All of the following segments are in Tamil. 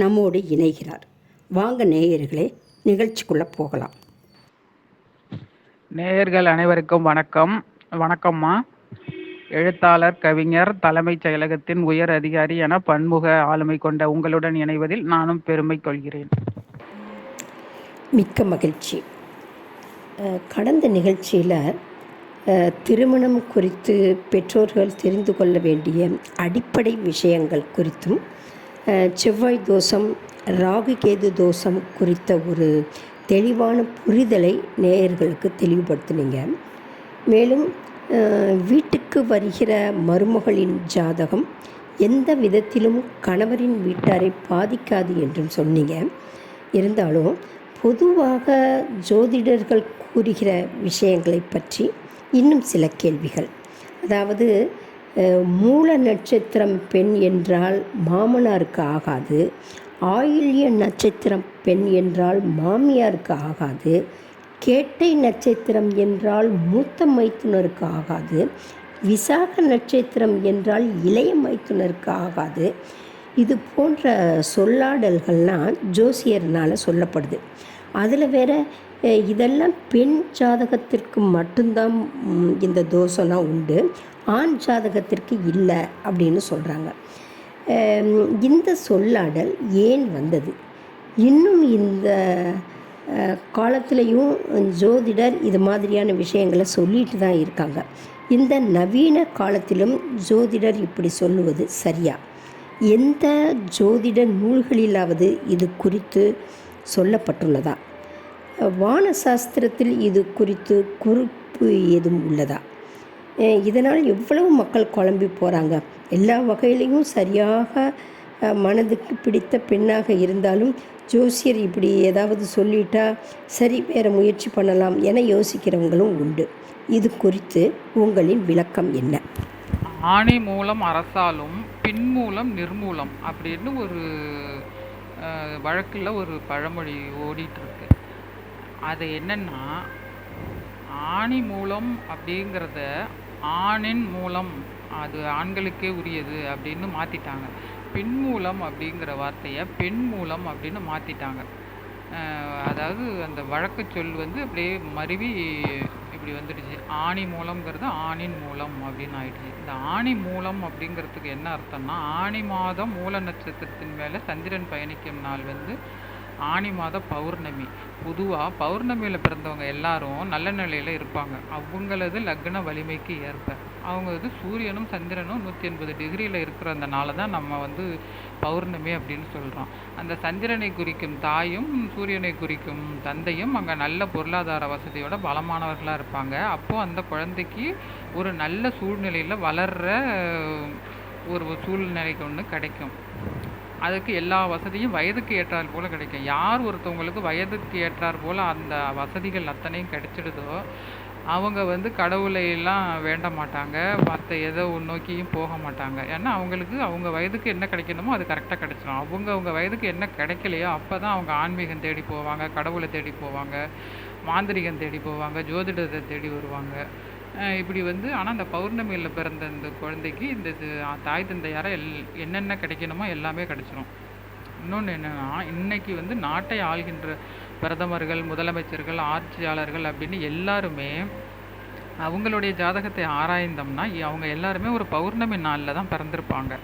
நம்மோடு இணைகிறார். வாங்க நேயர்களே நிகழ்ச்சிக்குள்ளே போகலாம். நேயர்கள் அனைவருக்கும் வணக்கம். வணக்கம்மா. எழுத்தாளர் கவிஞர் தலைமைச் செயலகத்தின் உயர் அதிகாரி என பன்முக ஆளுமை கொண்ட உங்களுடன் இணைவதில் நானும் பெருமை கொள்கிறேன். மிக்க மகிழ்ச்சி. கடந்த நிகழ்ச்சியில் திருமணம் குறித்து பெற்றோர்கள் தெரிந்து கொள்ள வேண்டிய அடிப்படை விஷயங்கள் குறித்தும் செவ்வாய் தோஷம் ராகு கேது தோஷம் குறித்த ஒரு தெளிவான புரிதலை நேயர்களுக்கு தெளிவுபடுத்தினீங்க. மேலும் வீட்டுக்கு வருகிற மருமகளின் ஜாதகம் எந்த விதத்திலும் கணவரின் வீட்டாரை பாதிக்காது என்றும் சொன்னீங்க. இருந்தாலும் பொதுவாக ஜோதிடர்கள் கூறுகிற விஷயங்களை பற்றி இன்னும் சில கேள்விகள். அதாவது மூல நட்சத்திரம் பெண் என்றால் மாமனாருக்கு ஆகாது. ஆயில்ய நட்சத்திரம் பெண் என்றால் மாமியாருக்கு ஆகாது. கேட்டை நட்சத்திரம் என்றால் மூத்த மைத்துனருக்கு ஆகாது. விசாக நட்சத்திரம் என்றால் இளைய மைத்துனருக்கு ஆகாது. இது போன்ற சொல்லாடல்கள்லாம் ஜோசியர்னால் சொல்லப்படுது. அதில் வேற இதெல்லாம் பெண் ஜாதகத்திற்கு மட்டும்தான் இந்த தோஷம்லாம் உண்டு. ஆண் ஜாதகத்திற்கு இல்லை அப்படின்னு சொல்கிறாங்க இந்த சொல்லாடல் ஏன் வந்தது? இன்னும் இந்த காலத்திலையும் ஜோதிடர் இது மாதிரியான விஷயங்களை சொல்லிட்டு தான் இருக்காங்க. இந்த நவீன காலத்திலும் ஜோதிடர் இப்படி சொல்லுவது சரியா? எந்த ஜோதிட நூல்களிலாவது இது குறித்து சொல்லப்பட்டுள்ளதா? வான சாஸ்திரத்தில் இது குறித்து குறிப்பு ஏதும் உள்ளதா? இதனால் எவ்வளவு மக்கள் குழம்பி போகிறாங்க எல்லா வகையிலையும் சரியாக மனதுக்கு பிடித்த பெண்ணாக இருந்தாலும் ஜோசியர் இப்படி ஏதாவது சொல்லிட்டா சரி வேறு முயற்சி பண்ணலாம் என யோசிக்கிறவங்களும் உண்டு. இது குறித்து உங்களின் விளக்கம் என்ன? ஆணை மூலம் அரசாலும் பின் மூலம் நிர்மூலம் அப்படின்னு ஒரு வழக்கில் ஒரு பழமொழி ஓடிகிட்ருக்கு அது என்னென்னா ஆணி மூலம் அப்படிங்கிறத ஆணின் மூலம் அது ஆண்களுக்கே உரியது அப்படின்னு மாற்றிட்டாங்க பெண் மூலம் அப்படிங்கிற வார்த்தையை பெண் மூலம் அப்படின்னு மாற்றிட்டாங்க அதாவது அந்த வழக்கு சொல் வந்து அப்படியே மருவி இப்படி வந்துடுச்சு. ஆணி மூலம்ங்கிறது ஆணின் மூலம் அப்படின்னு ஆயிடுச்சு. இந்த ஆணி மூலம் அப்படிங்கிறதுக்கு என்ன அர்த்தம்னா ஆணி மாதம் மூல நட்சத்திரத்தின் மேலே சந்திரன் பயணிக்கும் நாள் வந்து ஆணி மாத பௌர்ணமி. பொதுவாக பௌர்ணமியில் பிறந்தவங்க எல்லாரும் நல்ல நிலையில் இருப்பாங்க. அவங்களது லக்ன வலிமைக்கு ஏற்ப. அவங்க வந்து சூரியனும் சந்திரனும் நூற்றி எண்பது டிகிரியில் இருக்கிறதுனால தான் நம்ம வந்து பௌர்ணமி அப்படின்னு சொல்கிறோம் அந்த சந்திரனை குறிக்கும் தாயும் சூரியனை குறிக்கும் தந்தையும் அங்கே நல்ல பொருளாதார வசதியோட பலமானவர்களாக இருப்பாங்க. அப்போது அந்த குழந்தைக்கு ஒரு நல்ல சூழ்நிலையில் வளர்கிற ஒரு சூழ்நிலைக்கு ஒன்று கிடைக்கும். அதுக்கு எல்லா வசதியும் வயதுக்கு ஏற்றாற் போல் கிடைக்கும். யார் ஒருத்தவங்களுக்கு வயதுக்கு ஏற்றாற் போல் அந்த வசதிகள் அத்தனையும் கிடைச்சிடுதோ அவங்க வந்து கடவுளையெல்லாம் வேண்ட மாட்டாங்க. மற்ற எதோ நோக்கியும் போக மாட்டாங்க. ஏன்னா அவங்களுக்கு அவங்க வயதுக்கு என்ன கிடைக்கணுமோ அது கரெக்டாக கிடைச்சிடும் அவங்க அவங்க வயதுக்கு என்ன கிடைக்கலையோ அப்போ தான் அவங்க ஆன்மீகம் தேடி போவாங்க கடவுளை தேடி போவாங்க மாந்திரிகம் தேடி போவாங்க ஜோதிடத்தை தேடி வருவாங்க. இப்படி வந்து ஆனால் அந்த பௌர்ணமியில் பிறந்த இந்த குழந்தைக்கு இந்த இது, தாய் தந்தையார எல் என்னென்ன கிடைக்கணுமோ எல்லாமே கிடச்சிரும். இன்னொன்று என்னென்னா இன்னைக்கு வந்து நாட்டை ஆள்கின்ற பிரதமர்கள் முதலமைச்சர்கள் ஆட்சியாளர்கள் அப்படின்னு எல்லாருமே அவங்களுடைய ஜாதகத்தை ஆராய்ந்தோம்னா அவங்க எல்லாருமே ஒரு பௌர்ணமி நாளில் தான் பிறந்திருப்பாங்க.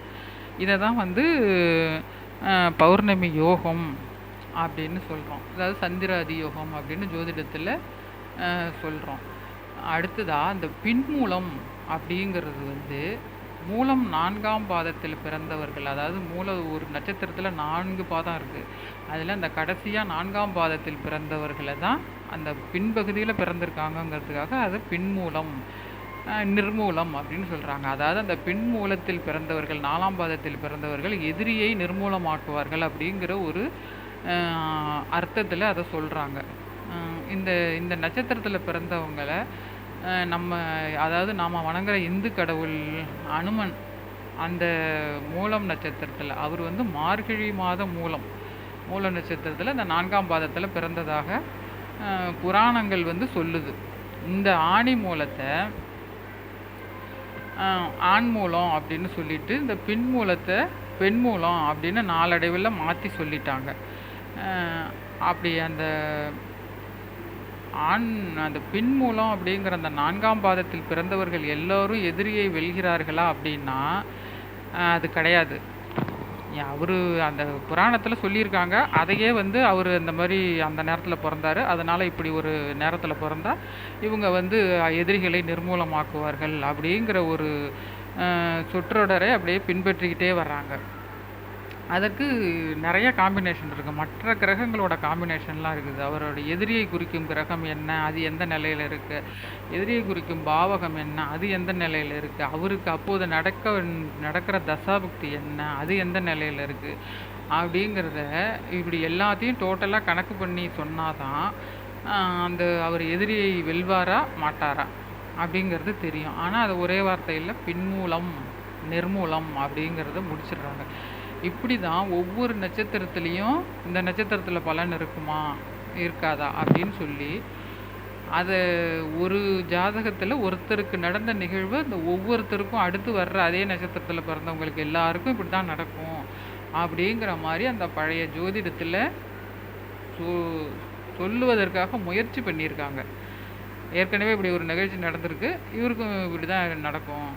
இதை தான் வந்து பௌர்ணமி யோகம் அப்படின்னு சொல்கிறோம் அதாவது சந்திர அதியோகம் அப்படின்னு ஜோதிடத்தில் சொல்கிறோம் அடுத்ததாக இந்த பின்மூலம் அப்படிங்கிறது வந்து மூலம் நான்காம் பாதத்தில் பிறந்தவர்கள் அதாவது மூல ஒரு நட்சத்திரத்தில் நான்கு பாதம் இருக்குது அதில் அந்த கடைசியாக நான்காம் பாதத்தில் பிறந்தவர்களை தான் அந்த பின்பகுதியில் பிறந்திருக்காங்கங்கிறதுக்காக அது பின்மூலம் நிர்மூலம் அப்படின்னு சொல்கிறாங்க அதாவது அந்த பின்மூலத்தில் பிறந்தவர்கள் நாலாம் பாதத்தில் பிறந்தவர்கள் எதிரியை நிர்மூலமாக்குவார்கள் அப்படிங்கிற ஒரு அர்த்தத்தில் அதை சொல்கிறாங்க இந்த இந்த நட்சத்திரத்தில் பிறந்தவங்கள நம்ம அதாவது நாம் வணங்குற இந்து கடவுள் அனுமன் அந்த மூலம் நட்சத்திரத்தில் அவர் வந்து மார்கழி மாத மூலம் மூல நட்சத்திரத்தில் இந்த நான்காம் பாதத்தில் பிறந்ததாக புராணங்கள் வந்து சொல்லுது. இந்த ஆணி மூலத்தை ஆண் மூலம் அப்படின்னு சொல்லிட்டு இந்த பின் மூலத்தை பெண் மூலம் அப்படின்னு நாளடைவில் மாற்றி சொல்லிட்டாங்க. அப்படி அந்த ஆண் அந்த பின் மூலம் அப்படிங்கிற அந்த நான்காம் பாதத்தில் பிறந்தவர்கள் எல்லோரும் எதிரியை வெல்கிறார்களா அப்படின்னா அது கிடையாது. அவர் அந்த புராணத்தில் சொல்லியிருக்காங்க. அதையே வந்து அவர் இந்த மாதிரி அந்த நேரத்தில் பிறந்தாரு. அதனால் இப்படி ஒரு நேரத்தில் பிறந்தா இவங்க வந்து எதிரிகளை நிர்மூலமாக்குவார்கள் அப்படிங்கிற ஒரு சொற்றொடரை அப்படியே பின்பற்றிக்கிட்டே வர்றாங்க. அதற்கு நிறைய காம்பினேஷன் இருக்குது மற்ற கிரகங்களோட காம்பினேஷன்லாம் இருக்குது. அவரோட எதிரியை குறிக்கும் கிரகம் என்ன? அது எந்த நிலையில் இருக்குது எதிரியை குறிக்கும் பாவகம் என்ன? அது எந்த நிலையில் இருக்குது அவருக்கு அப்போது நடக்க நடக்கிற தசாபக்தி என்ன? அது எந்த நிலையில் இருக்குது அப்படிங்கிறத இப்படி எல்லாத்தையும் டோட்டலாக கணக்கு பண்ணி சொன்னாதான் தான் அந்த அவர் எதிரியை வெல்வாரா? மாட்டாரா? அப்படிங்கிறது தெரியும். ஆனால் அது ஒரே வார்த்தையில் பின்மூலம் நிர்மூலம் அப்படிங்கிறத முடிச்சிடுறாங்க. இப்படி தான் ஒவ்வொரு நட்சத்திரத்துலேயும் இந்த நட்சத்திரத்தில் பலன் இருக்குமா? இருக்காதா? அப்படின்னு சொல்லி அதை ஒரு ஜாதகத்தில் ஒருத்தருக்கு நடந்த நிகழ்வு அந்த ஒவ்வொருத்தருக்கும் அடுத்து வர்ற அதே நட்சத்திரத்தில் பிறந்தவங்களுக்கு எல்லாருக்கும் இப்படி தான் நடக்கும். அப்படிங்கிற மாதிரி அந்த பழைய ஜோதிடத்தில் சொ சொல்லுவதற்காக முயற்சி பண்ணியிருக்காங்க. ஏற்கனவே இப்படி ஒரு நிகழ்ச்சி நடந்திருக்கு இவருக்கும் இப்படி தான் நடக்கும்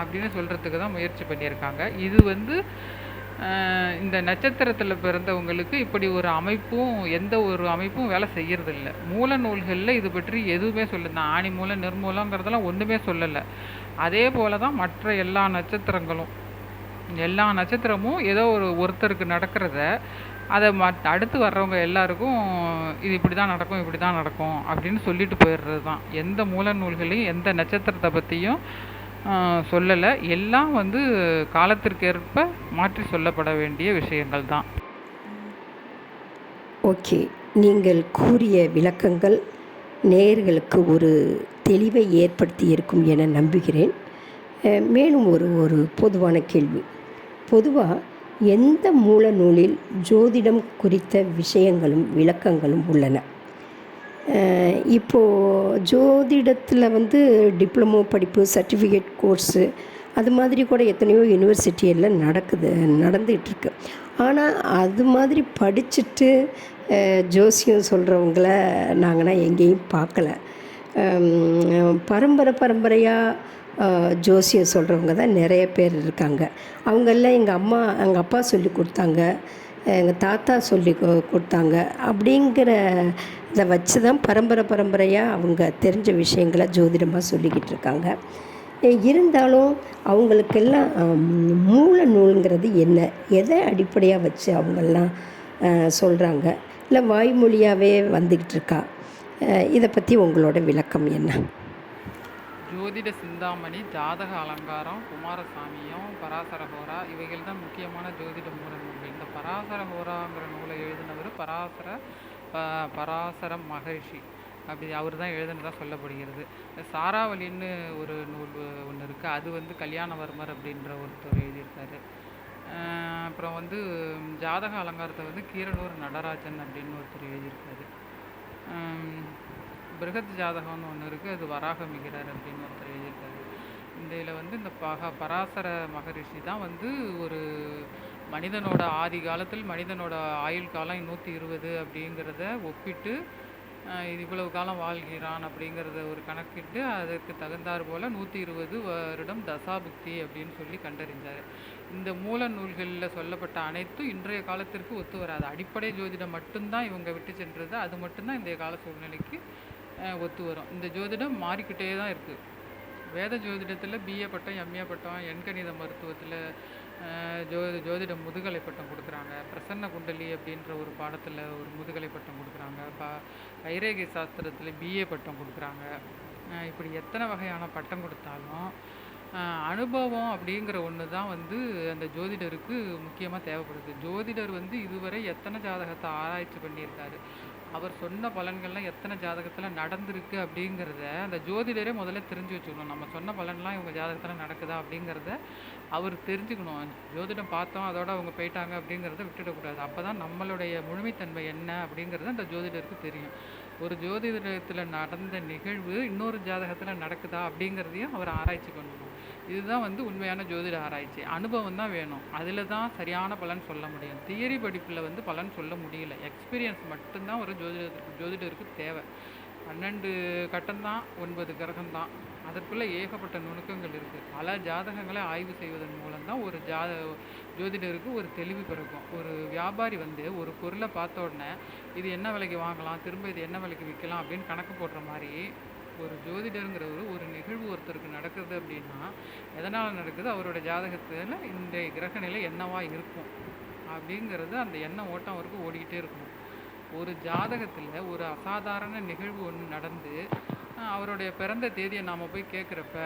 அப்படின்னு சொல்கிறதுக்கு தான் முயற்சி பண்ணியிருக்காங்க. இது வந்து இந்த நட்சத்திரத்தில் பிறந்தவங்களுக்கு இப்படி ஒரு அமைப்பும் எந்த ஒரு அமைப்பும் வேலை செய்யறதில்ல. மூல நூல்களில் இது பற்றி எதுவுமே சொல்ல இந்த ஆணி மூலம் நிர்மூலங்கிறதெல்லாம் ஒன்றுமே சொல்லலை. அதே போல தான் மற்ற எல்லா நட்சத்திரங்களும். எல்லா நட்சத்திரமும் ஏதோ ஒரு ஒருத்தருக்கு நடக்கிறத அதை மத் அடுத்து வர்றவங்க எல்லாருக்கும் இது இப்படி தான் நடக்கும் இப்படி தான் நடக்கும் அப்படின்னு சொல்லிட்டு போயிடுறது தான் எந்த மூல நூல்களையும் எந்த நட்சத்திரத்தை பற்றியும் சொல்லலை. எல்லாம் வந்து காலத்திற்கேற்ப மாற்றி சொல்லப்பட வேண்டிய விஷயங்கள் தான். ஓகே. நீங்கள் கூறிய விளக்கங்கள் நேயர்களுக்கு ஒரு தெளிவை ஏற்படுத்தி இருக்கும் என நம்புகிறேன். மேலும் ஒரு ஒரு பொதுவான கேள்வி. பொதுவாக எந்த மூல நூலில் ஜோதிடம் குறித்த விஷயங்களும் விளக்கங்களும் உள்ளன? இப்போது ஜோதிடத்தில் வந்து டிப்ளமோ படிப்பு சர்டிஃபிகேட் கோர்ஸு அது மாதிரி கூட எத்தனையோ யூனிவர்சிட்டியில் நடக்குது நடந்துகிட்ருக்கு. ஆனால் அது மாதிரி படிச்சுட்டு ஜோசியம் சொல்கிறவங்கள நாங்கன்னா எங்கேயும் பார்க்கல பரம்பரை பரம்பரையாக ஜோசியம் சொல்கிறவங்க தான் நிறைய பேர் இருக்காங்க. அவங்கெல்லாம் எங்கள் அம்மா எங்கள் அப்பா சொல்லி கொடுத்தாங்க எங்கள் தாத்தா சொல்லி கொடுத்தாங்க அப்படிங்கிற இதை வச்சு தான் பரம்பரை பரம்பரையாக அவங்க தெரிஞ்ச விஷயங்களை ஜோதிடமாக சொல்லிக்கிட்டு இருக்காங்க. இருந்தாலும் அவங்களுக்கெல்லாம் மூல நூலுங்கிறது என்ன? எதை அடிப்படையாக வச்சு அவங்கெல்லாம் சொல்கிறாங்க இல்லை வாய்மொழியாகவே வந்துக்கிட்டு இருக்கா? இதை பற்றி உங்களோட விளக்கம் என்ன? ஜோதிட சிந்தாமணி ஜாதக அலங்காரம் குமாரசாமியும் பராசர ஹோரா இவைகள் தான் முக்கியமான ஜோதிட மூல நூல்கள் இந்த பராசர ஹோராங்கிற நூலை எழுதினவர் பராசர ப- பராசர மகரிஷி அப்படி அவர் தான் எழுதுனதாக சொல்லப்படுகிறது. சாராவளின்னு ஒரு நூல் ஒன்று இருக்குது அது வந்து கல்யாணவர்மர் அப்படின்ற ஒருத்தர் எழுதியிருக்காரு. அப்புறம் வந்து ஜாதக அலங்காரத்தை வந்து கீரனூர் நடராஜன் அப்படின்னு ஒருத்தர் எழுதியிருக்காரு. பிருகத் ஜாதகம்னு ஒன்று இருக்குது அது வராக மிகிறார் அப்படின்னு ஒருத்தர் எழுதியிருக்காரு. இந்த இதில் வந்து இந்த பக பராசர மகரிஷி தான் வந்து ஒரு மனிதனோட ஆதி காலத்தில் மனிதனோட ஆயுள் காலம் நூற்றி இருபது அப்படிங்கிறத ஒப்பிட்டு இது இவ்வளவு காலம் வாழ்கிறான் அப்படிங்கிறத ஒரு கணக்கிட்டு அதற்கு தகுந்தாற் போல் நூற்றி இருபது வருடம் தசாபுக்தி அப்படின்னு சொல்லி கண்டறிஞ்சார். இந்த மூல நூல்களில் சொல்லப்பட்ட அனைத்தும் இன்றைய காலத்திற்கு ஒத்து வராது. அடிப்படை ஜோதிடம் மட்டும்தான் இவங்க விட்டு சென்றது. அது மட்டும்தான் இன்றைய கால சூழ்நிலைக்கு ஒத்து வரும். இந்த ஜோதிடம் மாறிக்கிட்டே தான் இருக்குது வேத ஜோதிடத்தில் பிஏ பட்டம் எம்ஏ பட்டம் எண்கணித மருத்துவத்தில் ஜோ ஜோதிட முதுகலை பட்டம் கொடுக்குறாங்க. பிரசன்ன குண்டலி அப்படின்ற ஒரு பாடத்தில் ஒரு முதுகலை பட்டம் கொடுக்குறாங்க. ப கைரேகை சாஸ்திரத்தில் பிஏ பட்டம் கொடுக்குறாங்க. இப்படி எத்தனை வகையான பட்டம் கொடுத்தாலும் அனுபவம் அப்படிங்கிற ஒன்று தான் வந்து அந்த ஜோதிடருக்கு முக்கியமாக தேவைப்படுது. ஜோதிடர் வந்து இதுவரை எத்தனை ஜாதகத்தை ஆராய்ச்சி பண்ணியிருக்காரு? அவர் சொன்ன பலன்கள்லாம் எத்தனை ஜாதகத்தில் நடந்திருக்கு அப்படிங்கிறத அந்த ஜோதிடரே முதல்ல தெரிஞ்சு வச்சுக்கணும். நம்ம சொன்ன பலன்லாம் இவங்க ஜாதகத்தில் நடக்குதா அப்படிங்கிறத அவர் தெரிஞ்சுக்கணும். ஜோதிடம் பார்த்தோம் அதோட அவங்க போயிட்டாங்க அப்படிங்கிறத விட்டுடக்கூடாது அப்போ தான் நம்மளுடைய முழுமைத்தன்மை என்ன அப்படிங்கிறது அந்த ஜோதிடருக்கு தெரியும். ஒரு ஜோதிடத்தில் நடந்த நிகழ்வு இன்னொரு ஜாதகத்தில் நடக்குதா அப்படிங்கிறதையும் அவர் ஆராய்ச்சி பண்ணணும். இதுதான் வந்து உண்மையான ஜோதிட ஆராய்ச்சி. அனுபவம் தான் வேணும். அதில் தான் சரியான பலன் சொல்ல முடியும். தியரி படிப்பில் வந்து பலன் சொல்ல முடியல. எக்ஸ்பீரியன்ஸ் மட்டும்தான் ஒரு ஜோதிட ஜோதிடருக்கு தேவை. பன்னெண்டு கட்டம்தான் ஒன்பது கிரகம்தான் அதற்குள்ளே ஏகப்பட்ட நுணுக்கங்கள் இருக்குது பல ஜாதகங்களை ஆய்வு செய்வதன் மூலம் தான் ஒரு ஜாத ஜோதிடருக்கு ஒரு தெளிவு பிறக்கும். ஒரு வியாபாரி வந்து ஒரு பொருளை பார்த்த உடனே இது என்ன விலைக்கு வாங்கலாம்? திரும்ப இது என்ன விலைக்கு விற்கலாம்? அப்படின்னு கணக்கு போடுற மாதிரி ஒரு ஜோதிடருங்கிறவர் ஒரு நிகழ்வு ஒருத்தருக்கு நடக்குது அப்படின்னா எதனால் நடக்குது? அவரோட ஜாதகத்தில் இந்த கிரகநிலை என்னவாக இருக்கும்? அப்படிங்கிறது அந்த எண்ணம் ஓட்டம் அவருக்கு ஓடிக்கிட்டே இருக்கும் ஒரு ஜாதகத்தில் ஒரு அசாதாரண நிகழ்வு ஒன்று நடந்து அவருடைய பிறந்த தேதியை நாம் போய் கேட்குறப்ப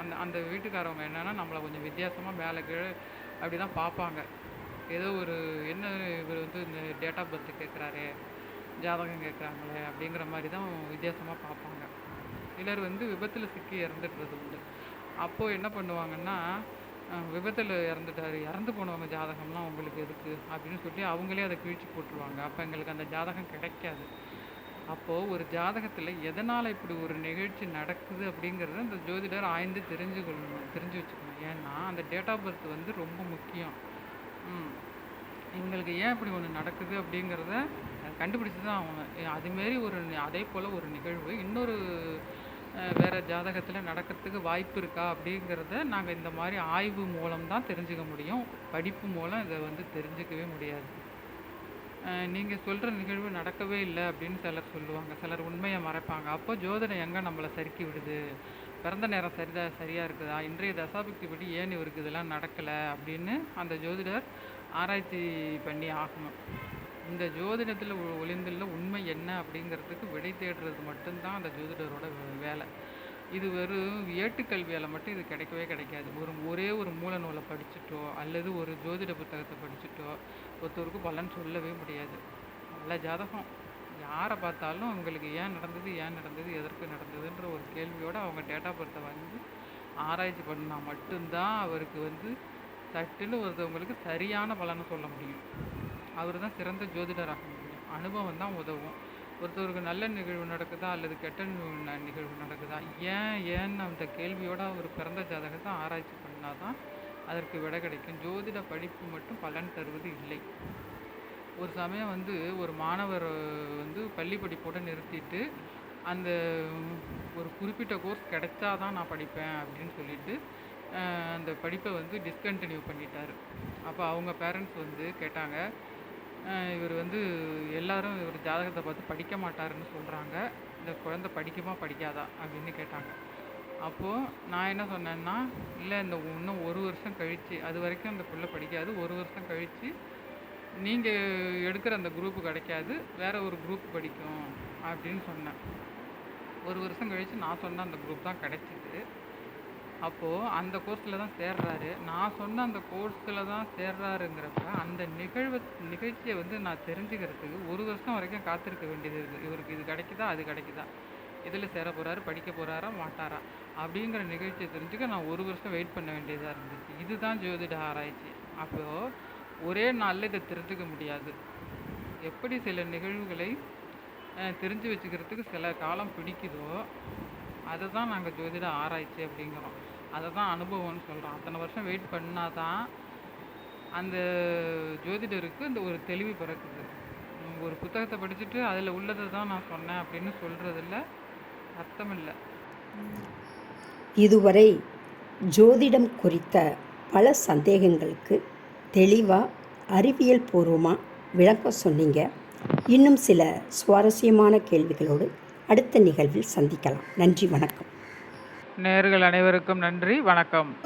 அந்த அந்த வீட்டுக்காரவங்க என்னென்னா நம்மளை கொஞ்சம் வித்தியாசமாக மேலே கீழே அப்படி தான் பார்ப்பாங்க. ஏதோ ஒரு என்ன இவர் வந்து இந்த டேட் ஆஃப் பர்த் கேட்குறாரு ஜாதகம் கேட்குறாங்களே அப்படிங்கிற மாதிரி தான் வித்தியாசமாக பார்ப்பாங்க. சிலர் வந்து விபத்தில் சிக்கி இறந்துடுறது உண்டு. அப்போது என்ன பண்ணுவாங்கன்னா விபத்தில் இறந்துட்டாரு இறந்து போனவங்க ஜாதகம்லாம் உங்களுக்கு எதுக்கு? அப்படின்னு சொல்லி அவங்களே அதை கிழிச்சு போட்டுருவாங்க. அப்போ எங்களுக்கு அந்த ஜாதகம் கிடைக்காது. அப்போது ஒரு ஜாதகத்தில் எதனால் இப்படி ஒரு நிகழ்ச்சி நடக்குது அப்படிங்கிறத அந்த ஜோதிடர் ஆய்ந்து தெரிஞ்சுக்கொள்ளணும் தெரிஞ்சு வச்சுக்கணும். ஏன்னா அந்த டேட் ஆஃப் பர்த் வந்து ரொம்ப முக்கியம். எங்களுக்கு ஏன் இப்படி ஒன்று நடக்குது அப்படிங்கிறத கண்டுபிடிச்சி தான் ஆகணும் அதுமாரி ஒரு அதே போல் ஒரு நிகழ்வு இன்னொரு வேறு ஜாதகத்தில் நடக்கிறதுக்கு வாய்ப்பு இருக்கா அப்படிங்கிறத நாங்கள் இந்த மாதிரி ஆய்வு மூலம் தான் தெரிஞ்சுக்க முடியும். படிப்பு மூலம் இதை வந்து தெரிஞ்சுக்கவே முடியாது. நீங்கள் சொல்கிற நிகழ்வு நடக்கவே இல்லை அப்படின்னு சிலர் சொல்லுவாங்க. சிலர் உண்மையை மறைப்பாங்க. அப்போ ஜோதிடம் எங்கே நம்மளை சறுக்கி விடுது? பிறந்த நேரம் சரிதா சரியாக இருக்குதா? இன்றைய தசாபக்தி படி ஏன் இவருக்கு இதெல்லாம் நடக்கலை அப்படின்னு அந்த ஜோதிடர் ஆராய்ச்சி பண்ணி ஆகணும். இந்த ஜோதிடத்தில் ஒளிந்துள்ள உண்மை என்ன அப்படிங்கிறதுக்கு விடை தேடுறது மட்டும்தான் அந்த ஜோதிடரோட வே- வேலை. இது வெறும் ஏட்டுக்கல்வியால் மட்டும் இது கிடைக்கவே கிடைக்காது. ஒரு ஒரே ஒரு மூல நூலை படிச்சுட்டோ அல்லது ஒரு ஜோதிட புத்தகத்தை படிச்சுட்டோ ஒருத்தருக்கு பலன் சொல்லவே முடியாது. நல்ல ஜாதகம். யாரை பார்த்தாலும் அவங்களுக்கு ஏன் நடந்தது ஏன் நடந்தது எதற்கு நடந்ததுன்ற ஒரு கேள்வியோடு அவங்க டேட்டா பர்த்தை வந்து ஆராய்ச்சி பண்ணால் மட்டும்தான் அவருக்கு வந்து சட்டுன்னு ஒருத்தவங்களுக்கு சரியான பலனை சொல்ல முடியும். அவர் தான் சிறந்த ஜோதிடராக முடியும். அனுபவம் தான் உதவும். ஒருத்தருக்கு நல்ல நிகழ்வு நடக்குதா அல்லது கெட்ட நிகழ்வு நடக்குதா? ஏன் ஏன்னு அந்த கேள்வியோட அவர் பிறந்த ஜாதகத்தை ஆராய்ச்சி பண்ணால் தான் அதற்கு விடை கிடைக்கும். ஜோதிட படிப்பு மட்டும் பலன் தருவது இல்லை. ஒரு சமயம் வந்து ஒரு மாணவர் வந்து பள்ளி படிப்போடு நிறுத்திட்டு அந்த ஒரு குறிப்பிட்ட கோர்ஸ் கிடைச்சா தான் நான் படிப்பேன் அப்படின்னு சொல்லிட்டு அந்த படிப்பை வந்து டிஸ்கண்டினியூ பண்ணிட்டார். அப்போ அவங்க பேரண்ட்ஸ் வந்து கேட்டாங்க இவர் வந்து எல்லாரும் இவர் ஜாதகத்தை பார்த்து படிக்க மாட்டாருன்னு சொல்கிறாங்க இந்த குழந்தை படிக்குமா படிக்காதா? அப்படின்னு கேட்டாங்க. அப்போது நான் என்ன சொன்னேன்னா இல்லை இந்த இன்னும் ஒரு வருஷம் கழித்து அது வரைக்கும் அந்த பிள்ளை படிக்காது. ஒரு வருஷம் கழித்து நீங்கள் எடுக்கிற அந்த குரூப்பு கிடைக்காது. வேறு ஒரு குரூப் படிக்கும். அப்படின்னு சொன்னேன். ஒரு வருஷம் கழித்து நான் சொன்ன அந்த குரூப் தான் கிடைச்சிது. அப்போது அந்த கோர்ஸில் தான் சேர்றாரு. நான் சொன்ன அந்த கோர்ஸில் தான் சேர்றாருங்கிறப்ப அந்த நிகழ்வு நிகழ்ச்சியை வந்து நான் தெரிஞ்சுக்கிறதுக்கு ஒரு வருஷம் வரைக்கும் காத்திருக்க வேண்டியது இருக்குது இவருக்கு இது கிடைக்குதா? அது கிடைக்குதா? இதில் சேர போகிறாரு படிக்க போகிறாரா மாட்டாரா? அப்படிங்கிற நிகழ்ச்சியை தெரிஞ்சுக்க நான் ஒரு வருஷம் வெயிட் பண்ண வேண்டியதாக இருந்துச்சு. இதுதான் ஜோதிட ஆராய்ச்சி. அப்போது ஒரே நாளில் இதை தெரிஞ்சுக்க முடியாது. எப்படி சில நிகழ்வுகளை தெரிஞ்சு வச்சுக்கிறதுக்கு சில காலம் பிடிக்குதோ அதை தான் நாங்கள் ஜோதிட ஆராய்ச்சி அப்படிங்கிறோம். அதை தான் அனுபவம்னு சொல்கிறோம் அத்தனை வருஷம் வெயிட் பண்ணால் தான் அந்த ஜோதிடருக்கு இந்த ஒரு தெளிவு பிறக்குது. ஒரு புத்தகத்தை படிச்சுட்டு அதில் உள்ளதை தான் நான் சொன்னேன் அப்படின்னு சொல்கிறதில்ல அர்த்தம் இல்லை இதுவரை ஜோதிடம் குறித்த பல சந்தேகங்களுக்கு தெளிவாக அறிவியல் பூர்வமாக விளக்கம் சொன்னீங்க. இன்னும் சில சுவாரஸ்யமான கேள்விகளோடு அடுத்த நிகழ்வில் சந்திக்கலாம். நன்றி வணக்கம். நேர்கள் அனைவருக்கும் நன்றி. வணக்கம்.